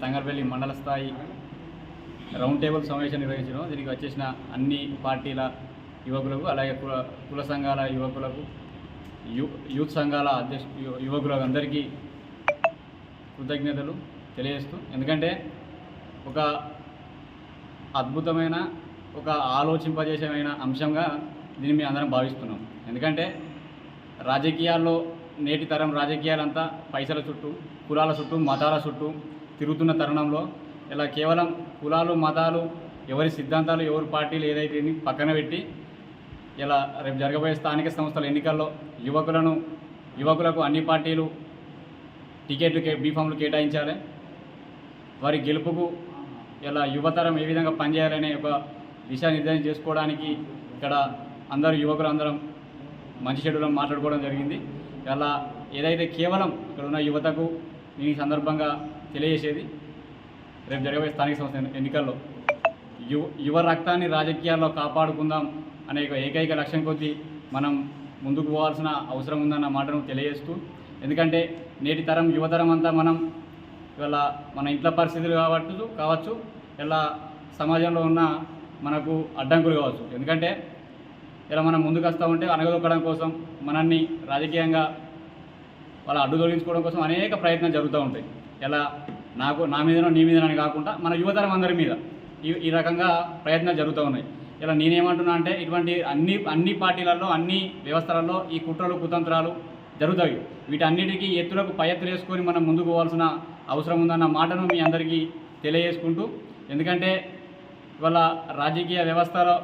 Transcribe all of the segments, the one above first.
తంగరపల్లి మండల స్థాయి round table సమావేశం నిర్వహించడం దీనికి వచ్చేసిన అన్ని పార్టీల యువకులకు అలాగే కుల కుల సంఘాల యువకులకు యూత్ సంఘాల అధ్యక్ష యువకులకు అందరికీ కృతజ్ఞతలు తెలియజేస్తూ ఎందుకంటే ఒక అద్భుతమైన ఒక ఆలోచింపజేసమైన అంశంగా దీన్ని మేము అందరం భావిస్తున్నాం. ఎందుకంటే రాజకీయాల్లో నేటి తరం రాజకీయాలంతా పైసల చుట్టూ కులాల చుట్టూ మతాల చుట్టూ తిరుగుతున్న తరుణంలో ఇలా కేవలం కులాలు మతాలు ఎవరి సిద్ధాంతాలు ఎవరి పార్టీలు ఏదైతే పక్కన పెట్టి ఇలా రేపు జరగబోయే స్థానిక సంస్థల ఎన్నికల్లో యువకులను యువకులకు అన్ని పార్టీలు టికెట్లు కే బీఫామ్లు కేటాయించాలి. వారి గెలుపుకు ఇలా యువతరం ఏ విధంగా పనిచేయాలనే ఒక దిశానిర్దేశం చేసుకోవడానికి ఇక్కడ అందరూ యువకులు అందరం మంచి చెడులను మాట్లాడుకోవడం జరిగింది. ఇలా ఏదైతే కేవలం ఇక్కడ ఉన్న యువతకు ఈ సందర్భంగా తెలియజేసేది రేపు జరగబోయే స్థానిక సంస్థ ఎన్నికల్లో. యువ యువ రక్తాన్ని రాజకీయాల్లో కాపాడుకుందాం అనే ఒక ఏకైక లక్ష్యం కొద్దీ మనం ముందుకు పోవాల్సిన అవసరం ఉందన్న మాటను తెలియజేస్తూ ఎందుకంటే నేటి తరం యువతరం అంతా మనం ఇవాళ మన ఇంట్లో పరిస్థితులు కావచ్చు కావచ్చు ఇలా సమాజంలో ఉన్న మనకు అడ్డంకులు కావచ్చు. ఎందుకంటే ఇలా మనం ముందుకు వస్తూ ఉంటే అనగదొక్కడం కోసం మనల్ని రాజకీయంగా వాళ్ళ అడ్డుదొలగించుకోవడం కోసం అనేక ప్రయత్నాలు జరుగుతూ ఉంటాయి. ఎలా? నాకు నా మీదనో నీ మీదనో అని కాకుండా మన యువతరం అందరి మీద ఈ ఈ రకంగా ప్రయత్నాలు జరుగుతూ ఉన్నాయి. ఇలా నేనేమంటున్నా అంటే ఇటువంటి అన్ని అన్ని పార్టీలలో అన్ని వ్యవస్థలలో ఈ కుట్రలు కుతంత్రాలు జరుగుతాయి. వీటన్నిటికీ ఎత్తులకు పై ఎత్తులు వేసుకొని మనం ముందుకు పోవాల్సిన అవసరం ఉందన్న మాటను మీ అందరికీ తెలియజేసుకుంటూ ఎందుకంటే ఇవాళ రాజకీయ వ్యవస్థలో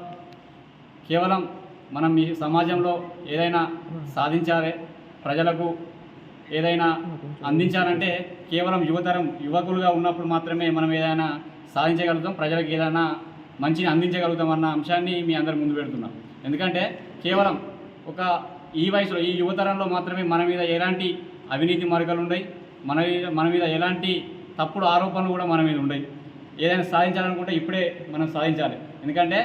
కేవలం మనం ఈ సమాజంలో ఏదైనా సాధించాలి. ప్రజలకు ఏదైనా అందించాలంటే కేవలం యువతరం యువకులుగా ఉన్నప్పుడు మాత్రమే మనం ఏదైనా సాధించగలుగుతాం ప్రజలకు ఏదైనా మంచిని అందించగలుగుతాం అన్న అంశాన్ని మీ అందరి ముందు పెడుతున్నాం. ఎందుకంటే కేవలం ఒక ఈ వయసులో ఈ యువతరంలో మాత్రమే మన మీద ఎలాంటి అవినీతి మార్గాలు ఉన్నాయి మన మీద- మన మీద ఎలాంటి తప్పుడు ఆరోపణలు కూడా మన మీద ఉన్నాయి ఏదైనా సాధించాలనుకుంటే ఇప్పుడే మనం సాధించాలి. ఎందుకంటే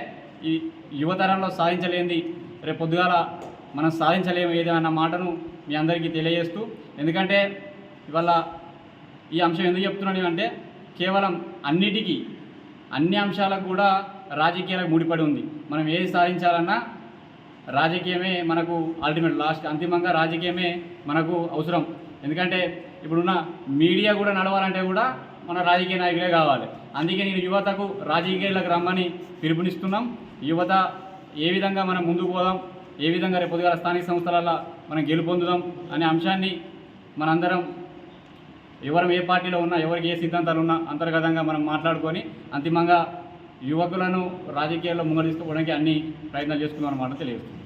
ఈ యువతరంలో సాధించలేనిది రేపు పొద్దుగాల మనం సాధించలేము ఏదైనా మాటను మీ అందరికీ తెలియజేస్తూ ఎందుకంటే ఇవాళ ఈ అంశం ఎందుకు చెప్తున్నాను అంటే కేవలం అన్నిటికీ అన్ని అంశాలకు కూడా రాజకీయాలకు ముడిపడి ఉంది. మనం ఏది సాధించాలన్నా రాజకీయమే మనకు అల్టిమేట్ లాస్ట్ అంతిమంగా రాజకీయమే మనకు అవసరం. ఎందుకంటే ఇప్పుడున్న మీడియా కూడా నడవాలంటే కూడా మన రాజకీయ నాయకులే కావాలి. అందుకే నేను యువతకు రాజకీయాలకు రమ్మని పిలుపునిస్తున్నాం. యువత ఏ విధంగా మనం ముందుకు పోదాం ఏ విధంగా రేపు పొద్దుగాల స్థానిక సంస్థలలో మనం గెలుపొందుదాం అనే అంశాన్ని మనందరం ఎవరం ఏ పార్టీలో ఉన్నా ఎవరికి ఏ సిద్ధాంతాలు ఉన్నా అంతర్గతంగా మనం మాట్లాడుకొని అంతిమంగా యువకులను రాజకీయాల్లో ముంగడిస్తూ అన్ని ప్రయత్నాలు చేసుకున్నాం అన్నమాట తెలియజేస్తుంది